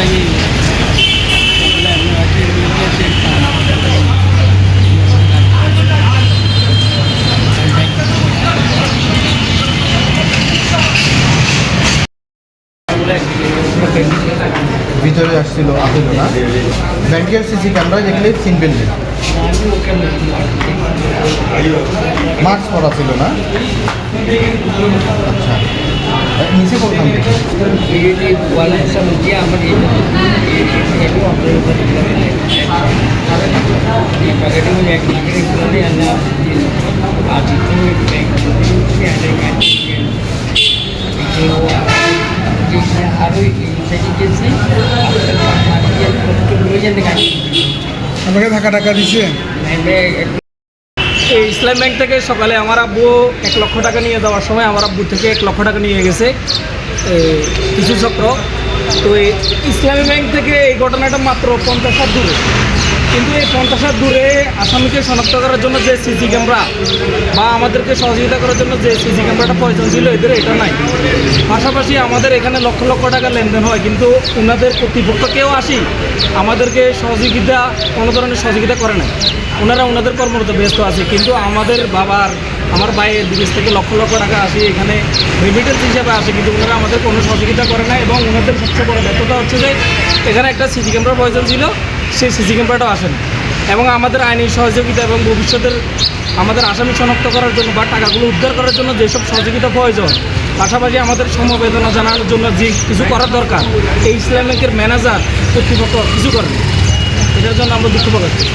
lagi Bila lagi Bila saya ভিতরে আসছিল আসছিল না ব্যাংকের সিসি ক্যামেরা দেখলে চিনবেন মাস্ক পরা ছিল না? আচ্ছা। নিচে করতাম আমাকে ধাক্কা টাকা দিছে এই ইসলাম ব্যাংক থেকে সকালে আমার আব্বু এক লক্ষ টাকা নিয়ে যাওয়ার সময় আমার আব্বু থেকে এক লক্ষ টাকা নিয়ে গেছে কিছু চক্র। তো ইসলামী ব্যাংক থেকে এই ঘটনাটা মাত্র পঞ্চাশ হাত দূরে। কিন্তু এই পঞ্চাশ হাত দূরে আসামিকে শনাক্ত করার জন্য যে সিসি ক্যামেরা বা আমাদেরকে সহযোগিতা করার জন্য যে সিসি ক্যামেরাটা প্রয়োজন ছিল, এদের এটা নাই। পাশাপাশি আমাদের এখানে লক্ষ লক্ষ টাকা লেনদেন হয়, কিন্তু ওনাদের কর্তৃপক্ষ কেউ আসি, আমাদেরকে সহযোগিতা, কোনো ধরনের সহযোগিতা করে না ওনারা ওনাদের কর্মরত ব্যস্ত আছে, কিন্তু আমাদের বাবার, আমার ভাইয়ের বিদেশ থেকে লক্ষ লক্ষ টাকা আসি, এখানে রেমিটেন্স হিসাবে আসে, কিন্তু ওনারা আমাদের কোনো সহযোগিতা করে না এবং ওনাদের সবচেয়ে বড় ব্যর্থতা হচ্ছে যে, এখানে একটা সিসি ক্যামেরার প্রয়োজন ছিল সেই সিসি ক্যামেরাটাও আসেন। এবং আমাদের আইনি সহযোগিতা এবং ভবিষ্যতের আমাদের আসামি শনাক্ত করার জন্য বা টাকাগুলো উদ্ধার করার জন্য যেসব সহযোগিতা প্রয়োজন, পাশাপাশি আমাদের সমবেদনা জানানোর জন্য যে কিছু করার দরকার, এই ইসলাম ব্যাংকের ম্যানেজার কর্তৃপক্ষ কিছু করেন। এটার জন্য আমরা দুঃখ প্রকাশ করি।